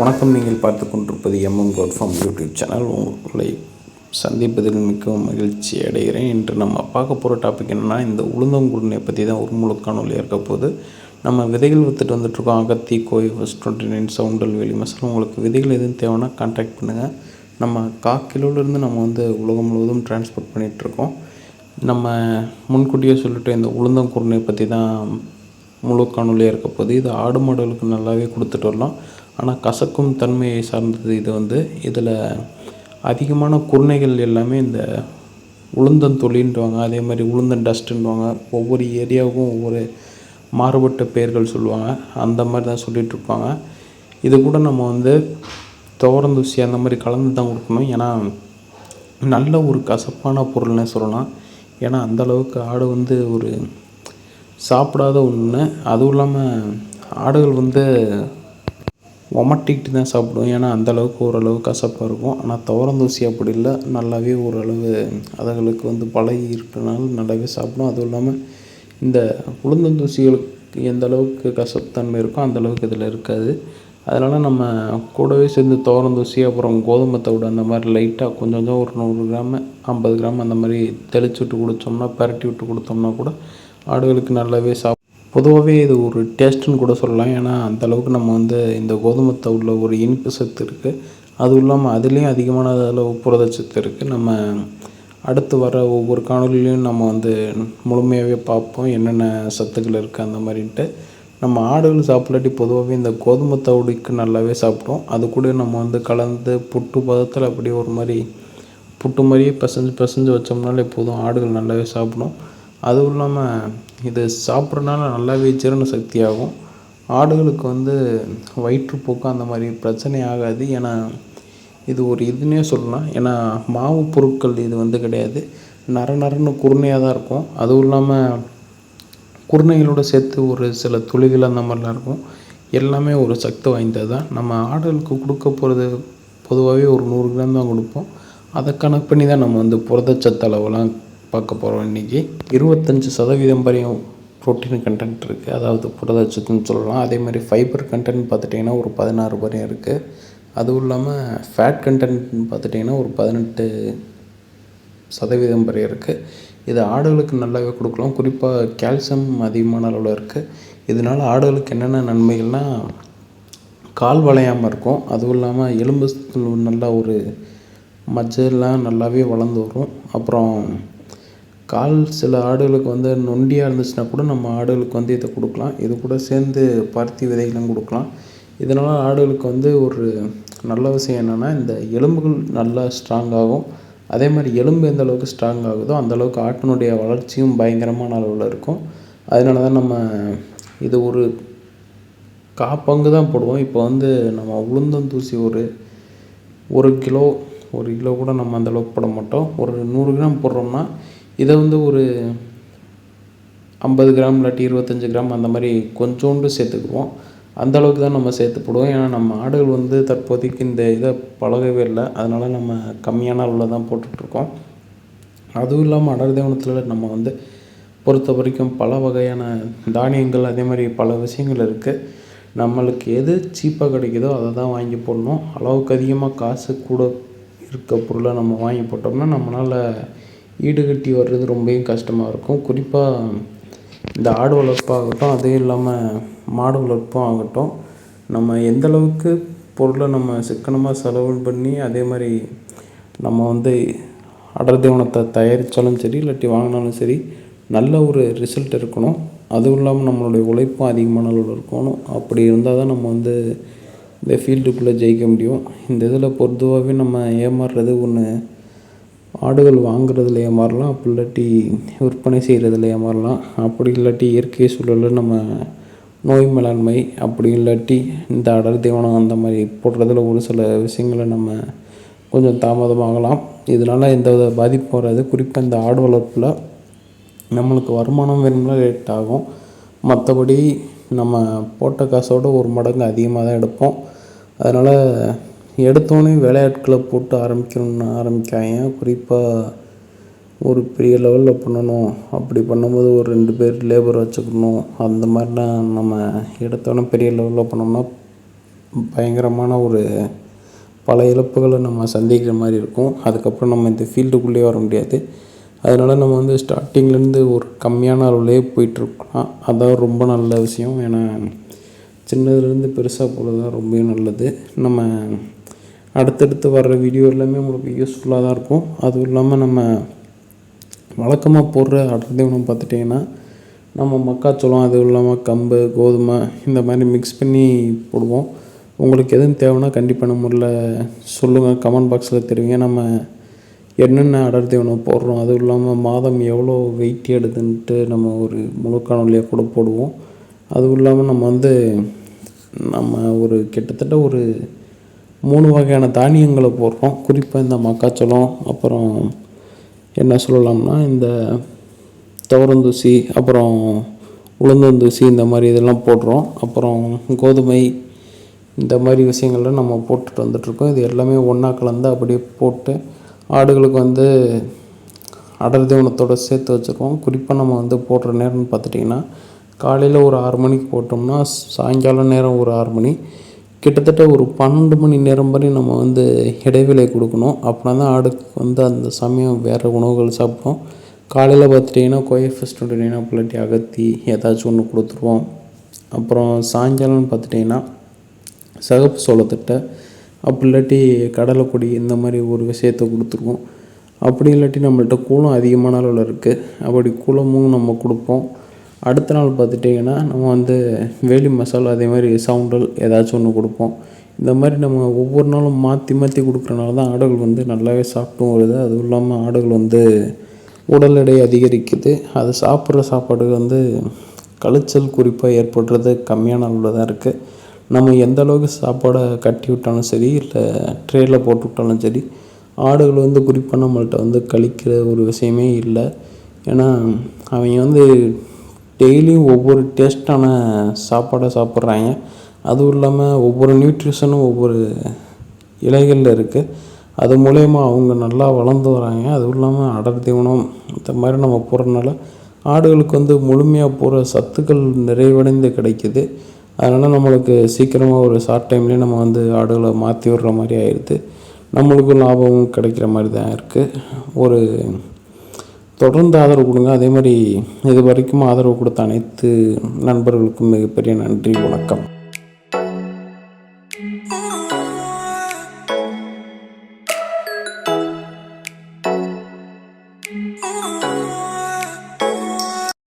வணக்கம். நீங்கள் பார்த்து கொண்டிருப்பது எம்எம் கோட்ஃபார்ம் யூடியூப் சேனல் உங்களை சந்திப்பதில் மிகவும் மகிழ்ச்சி அடைகிறேன். இன்று நம்ம பார்க்க போகிற டாபிக் என்னென்னா இந்த உளுந்தங்குருணையை பற்றி தான் ஒரு முழு காணொலியாக இருக்க போது நம்ம விதைகள் விற்றுட்டு வந்துட்டுருக்கோம். அகத்தி கோய் ஃபஸ்ட் டுவெண்ட்டி நைன் சவுண்டல் வெளி மசாலா. உங்களுக்கு விதைகள் எதுவும் தேவைன்னா கான்டாக்ட் பண்ணுங்கள் நம்ம கா கிலோலேருந்து நம்ம வந்து உலகம் முழுவதும் டிரான்ஸ்போர்ட் பண்ணிகிட்ருக்கோம் நம்ம முன்கூட்டியே சொல்லிட்டு இந்த உளுந்தங்குருணையை பற்றி தான் முழு காணொலியாக இருக்க போது இது ஆடு மாடுகளுக்கு நல்லாவே கொடுத்துட்டு வரலாம். ஆனால் கசக்கும் தன்மையை சார்ந்தது இது வந்து. இதில் அதிகமான குருணைகள் எல்லாமே இந்த உளுந்தந்தொழின்றாங்க அதே மாதிரி உளுந்தன் டஸ்ட்டுன்றாங்க ஒவ்வொரு ஏரியாவுக்கும் ஒவ்வொரு மாறுபட்ட பெயர்கள் சொல்லுவாங்க. அந்த மாதிரி தான் சொல்லிகிட்ருப்பாங்க இது கூட நம்ம வந்து துவரந்தூசி அந்த மாதிரி கலந்து தான் கொடுக்கணும். ஏன்னா நல்ல ஒரு கசப்பான பொருள்னே சொல்லலாம். ஏன்னா அந்த அளவுக்கு ஆடு வந்து ஒரு சாப்பிடாத ஒன்று அதுவும் இல்லாமல் ஆடுகள் வந்து ஒமட்டிக்கிட்டு தான் சாப்பிடுவோம். ஏன்னா அந்தளவுக்கு ஓரளவு கசப்பாக இருக்கும். ஆனால் துவரந்தூசி அப்படி இல்லை. நல்லாவே ஓரளவு அதுகளுக்கு வந்து பழகி இருக்கனால நல்லாவே சாப்பிடும் அதுவும் இல்லாமல் இந்த உளுந்தந்தூசிகளுக்கு எந்த அளவுக்கு கசப்புத்தன்மை இருக்கோ அந்த அளவுக்கு இதில் இருக்காது. அதனால் நம்ம கூடவே சேர்ந்து துவரந்தூசி அப்புறம் கோதுமை தவிடு அந்த மாதிரி லைட்டாக கொஞ்சம் கொஞ்சம் ஒரு நூறு கிராம் ஐம்பது கிராம் அந்த மாதிரி தெளிச்சு விட்டு குடித்தோம்னா பரட்டி விட்டு கொடுத்தோம்னா கூட ஆடுகளுக்கு நல்லாவே சாப்பிடும் பொதுவாகவே இது ஒரு டேஸ்ட்டுன்னு கூட சொல்லலாம். ஏன்னா அந்தளவுக்கு நம்ம வந்து இந்த கோதுமை தவிடில் ஒரு இனிப்பு சத்து இருக்குது அதுவும் இல்லாமல் அதுலேயும் அதிகமான அளவு புரதச்சத்து இருக்குது நம்ம அடுத்து வர ஒவ்வொரு காணொலியிலையும் நம்ம வந்து முழுமையாகவே பார்ப்போம். என்னென்ன சத்துக்கள் இருக்குது அந்த மாதிரின்ட்டு. நம்ம ஆடுகள் சாப்பிடாட்டி பொதுவாகவே இந்த கோதுமை தவிடுக்கு நல்லாவே சாப்பிடும் அது கூட நம்ம வந்து கலந்து புட்டு பதத்தில் அப்படியே ஒரு மாதிரி புட்டு மாதிரியே பிசைஞ்சு பசஞ்சு வச்சோம்னாலே போதும். ஆடுகள் நல்லாவே சாப்பிடும். அதுவும் இல்லாமல் இது சாப்பிட்றதுனால நல்லாவே ஜீரண சக்தி ஆகும் ஆடுகளுக்கு வந்து வயிற்றுப்போக்கு அந்த மாதிரி பிரச்சனை ஆகாது. ஏன்னா இது ஒரு இதுன்னே சொல்லலாம். ஏன்னா மாவு பொருட்கள் இது வந்து கிடையாது. நர நரன்னு குருணையாக தான் இருக்கும். அதுவும் இல்லாமல் குருணைகளோடு சேர்த்து ஒரு சில துளிகள் அந்த மாதிரிலாம் இருக்கும். எல்லாமே ஒரு சக்தி வாய்ந்தது தான் நம்ம ஆடுகளுக்கு கொடுக்க போகிறது பொதுவாகவே ஒரு நூறு கிராம் தான் கொடுப்போம். அதை கணக்கு பண்ணி தான் நம்ம வந்து புரதச்சத்து அளவெல்லாம் பார்க்க போகிறோம் இன்றைக்கி இருபத்தஞ்சி சதவீதம் வரையும் ப்ரோட்டீன் கண்டென்ட் இருக்குது அதாவது புரதச்சத்துன்னு சொல்லலாம். அதே மாதிரி ஃபைபர் கண்டென்ட் பார்த்துட்டிங்கன்னா ஒரு பதினாறு வரையும் இருக்குது அதுவும் இல்லாமல் ஃபேட் கண்டென்ட்னு பார்த்துட்டிங்கன்னா ஒரு பதினெட்டு சதவீதம் வரை இருக்குது இது ஆடுகளுக்கு நல்லாவே கொடுக்கலாம். குறிப்பாக கால்சியம் அதிகமான அளவில் இருக்குது இதனால் ஆடுகளுக்கு என்னென்ன நன்மைகள்னால் கால் வளையாமல் இருக்கும். அதுவும் இல்லாமல் எலும்பு நல்லா ஒரு மஜ்ஜெல்லாம் நல்லாவே வளர்ந்து வரும். அப்புறம் கால் சில ஆடுகளுக்கு வந்து நொண்டியாக இருந்துச்சுன்னா கூட நம்ம ஆடுகளுக்கு வந்து இதை கொடுக்கலாம். இது கூட சேர்ந்து பருத்தி விதைகளும் கொடுக்கலாம். இதனால் ஆடுகளுக்கு வந்து ஒரு நல்ல விஷயம் என்னென்னா இந்த எலும்புகள் நல்லா ஸ்ட்ராங் ஆகும். அதே மாதிரி எலும்பு எந்த அளவுக்கு ஸ்ட்ராங் ஆகுதோ அந்த அளவுக்கு ஆட்டினுடைய வளர்ச்சியும் பயங்கரமான அளவில் இருக்கும். அதனால தான் நம்ம இது ஒரு காப்பங்கு தான் போடுவோம். இப்போ வந்து நம்ம உளுந்தந்தூசி ஒரு ஒரு கிலோ ஒரு கிலோ கூட நம்ம அந்த அளவுக்கு போட மாட்டோம். ஒரு நூறு கிராம் போடுறோம்னா இதை வந்து ஒரு ஐம்பது கிராம் இல்லாட்டி இருபத்தஞ்சி கிராம் அந்த மாதிரி கொஞ்சோண்டு சேர்த்துக்குவோம். அந்த அளவுக்கு தான் நம்ம சேர்த்து போடுவோம். ஏன்னா நம்ம ஆடுகள் வந்து தற்போதைக்கு இந்த இதை பழகவே இல்லை. அதனால் நம்ம கம்மியான அளவில் தான் போட்டுட்ருக்கோம். அதுவும் இல்லாமல் அடர்தேவனத்தில் நம்ம வந்து பொறுத்த வரைக்கும் பல வகையான தானியங்கள் அதே மாதிரி பல விஷயங்கள் இருக்குது நம்மளுக்கு எது சீப்பாக கிடைக்குதோ அதை தான் வாங்கி போடணும். அளவுக்கு அதிகமாக காசு கூட இருக்க பொருளை நம்ம வாங்கி போட்டோம்னா நம்மளால் ஈடுகட்டி வர்றது ரொம்பவும் கஷ்டமாக இருக்கும். குறிப்பாக இந்த ஆடு வளர்ப்பாகட்டும் அதுவும் இல்லாமல் மாடு வளர்ப்பும் ஆகட்டும் நம்ம எந்த அளவுக்கு பொருளை நம்ம சிக்கனமாக செலவு பண்ணி அதே மாதிரி நம்ம வந்து அடர் தீவனத்தை தயாரித்தாலும் சரி இல்லாட்டி வாங்கினாலும் சரி நல்ல ஒரு ரிசல்ட் இருக்கணும். அதுவும் இல்லாமல் நம்மளுடைய உழைப்பும் அதிகமான அளவில் இருக்கணும். அப்படி இருந்தால் தான் நம்ம வந்து இந்த ஃபீல்டுக்குள்ளே ஜெயிக்க முடியும். இந்த இதில் பொதுவாகவே நம்ம ஏமாறுறது ஒன்று ஆடுகள் வாங்குறதுல ஏமாறலாம் அப்படி இல்லாட்டி விற்பனை செய்கிறதுல ஏமாறலாம் அப்படி இல்லாட்டி இயற்கை சூழலில் நம்ம நோய் மேலாண்மை அப்படி இல்லாட்டி இந்த அடர் தீவனம் அந்த மாதிரி போடுறதுல ஒரு சில விஷயங்களை நம்ம கொஞ்சம் தாமதமாகலாம். இதனால் எந்த வித பாதிப்பும் வராது. குறிப்பாக இந்த ஆடு வளர்ப்பில் நம்மளுக்கு வருமானம் வேணும்னா லேட் ஆகும். மற்றபடி நம்ம போட்ட காசோட ஒரு மடங்கு அதிகமாக தான் எடுப்போம். அதனால் எடுத்தோடனே வேலையாட்களை போட்டு ஆரம்பிக்கணும்னு ஆரம்பிக்காங்க. குறிப்பாக ஒரு பெரிய லெவலில் பண்ணணும். அப்படி பண்ணும்போது ஒரு ரெண்டு பேர் லேபர் வச்சுக்கணும். அந்த மாதிரிலாம் நம்ம எடுத்தோடனே பெரிய லெவலில் பண்ணோம்னா பயங்கரமான ஒரு பல இழப்புகளை நம்ம சந்திக்கிற மாதிரி இருக்கும். அதுக்கப்புறம் நம்ம இந்த ஃபீல்டுக்குள்ளேயே வர முடியாது. அதனால் நம்ம வந்து ஸ்டார்டிங்லேருந்து ஒரு கம்மியான அளவுலேயே போயிட்டுருக்கலாம் அதான் ரொம்ப நல்ல விஷயம். ஏன்னா சின்னதுலேருந்து பெருசாக போகிறது தான் ரொம்பவே நல்லது. நம்ம அடுத்தடுத்து வர்ற வீடியோ எல்லாமே உங்களுக்கு யூஸ்ஃபுல்லாக தான் இருக்கும். அதுவும் இல்லாமல் நம்ம வழக்கமாக போடுற அடர்தேவனம் பார்த்துட்டிங்கன்னா நம்ம மக்காச்சோளம் அதுவும் இல்லாமல் கம்பு கோதுமை இந்த மாதிரி மிக்ஸ் பண்ணி போடுவோம். உங்களுக்கு எதுவும் தேவைன்னா கண்டிப்பான முறையில் சொல்லுங்கள் கமெண்ட் பாக்ஸில் தெரிவிங்க. நம்ம என்னென்ன அடர் தீவனம் போடுறோம் அதுவும் இல்லாமல் மாதம் எவ்வளோ வெயிட் எடுதுன்ட்டு நம்ம ஒரு முழு காணொலியாக கூட போடுவோம். அதுவும் இல்லாமல் நம்ம வந்து நம்ம ஒரு கிட்டத்தட்ட ஒரு மூணு வகையான தானியங்களை போடுறோம். குறிப்பாக இந்த மக்காச்சோளம் அப்புறம் என்ன சொல்லலாம்னா இந்த துவரந்தூசி அப்புறம் உளுந்தந்தூசி இந்த மாதிரி இதெல்லாம் போடுறோம். அப்புறம் கோதுமை இந்த மாதிரி விஷயங்கள்லாம் நம்ம போட்டுட்டு வந்துட்ருக்கோம் இது எல்லாமே ஒன்றா கலந்து அப்படியே போட்டு ஆடுகளுக்கு வந்து அடர் தீவனத்தோடு சேர்த்து வச்சுருக்கோம். குறிப்பாக நம்ம வந்து போடுற நேரம்னு பார்த்துட்டிங்கன்னா காலையில் ஒரு ஆறு மணிக்கு போட்டோம்னா சாயங்காலம் நேரம் ஒரு ஆறு மணி. கிட்டத்தட்ட ஒரு பன்னெண்டு மணி நேரம் வரை நம்ம வந்து இடைவேளை கொடுக்கணும். அப்படின்னா தான் ஆடுக்கு வந்து அந்த சமயம் வேறு உணவுகள் சாப்பிடும் காலையில் பார்த்துட்டிங்கன்னா கோஎஃப்எஸ் டுவெண்ட்டி நைன் அகத்தி ஏதாச்சும் ஒன்று கொடுத்துருவோம். அப்புறம் சாயங்காலம்னு பார்த்துட்டிங்கன்னா சிகப்பு சோளத்திட்ட அப்படி இல்லாட்டி கடலைக்கொடி இந்த மாதிரி ஒரு விஷயத்த கொடுத்துருவோம். அப்படி இல்லாட்டி நம்மள்ட்ட கூலம் அதிகமான அளவில் இருக்குது அப்படி கூளமும் நம்ம கொடுப்போம். அடுத்த நாள் பார்த்துட்டிங்கன்னா நம்ம வந்து வேலி மசாலா அதே மாதிரி சவுண்டல் ஏதாச்சும் ஒன்று கொடுப்போம். இந்த மாதிரி நம்ம ஒவ்வொரு நாளும் மாற்றி மாற்றி கொடுக்குறனால தான் ஆடுகள் வந்து நல்லாவே சாப்பிட்டும் வருது. அதுவும் இல்லாமல் ஆடுகள் வந்து உடல் எடை அதிகரிக்குது. அது சாப்பிட்ற சாப்பாடு வந்து கழிச்சல் குறிப்பாக ஏற்படுறது கம்மியான அளவில் தான் இருக்குது நம்ம எந்த அளவுக்கு சாப்பாடை கட்டி விட்டாலும் சரி இல்லை ட்ரேயில் போட்டு விட்டாலும் சரி ஆடுகள் வந்து குறிப்பாக நம்மள்கிட்ட வந்து கழிக்கிற ஒரு விஷயமே இல்லை. ஏன்னா அவங்க வந்து டெய்லியும் ஒவ்வொரு டேஸ்ட்டான சாப்பாடை சாப்பிட்றாங்க. அதுவும் இல்லாமல் ஒவ்வொரு நியூட்ரிஷனும் ஒவ்வொரு இலைகளில் இருக்குது அது மூலயமா அவங்க நல்லா வளர்ந்து வராங்க. அதுவும் இல்லாமல் அடர் தீவனம் இந்த மாதிரி நம்ம போடுறதுனால ஆடுகளுக்கு வந்து முழுமையாக போகிற சத்துக்கள் நிறைவடைந்து கிடைக்குது. அதனால் நம்மளுக்கு சீக்கிரமாக ஒரு ஷார்ட் டைம்லேயே நம்ம வந்து ஆடுகளை மாற்றி விடுற மாதிரி ஆயிடுது நம்மளுக்கும் லாபமும் கிடைக்கிற மாதிரி தான் இருக்குது ஒரு தொடர்ந்து ஆதரவு கொடுங்க. அதே மாதிரி இது வரைக்கும் ஆதரவு கொடுத்த அனைத்து நண்பர்களுக்கும் மிகப்பெரிய நன்றி வணக்கம்.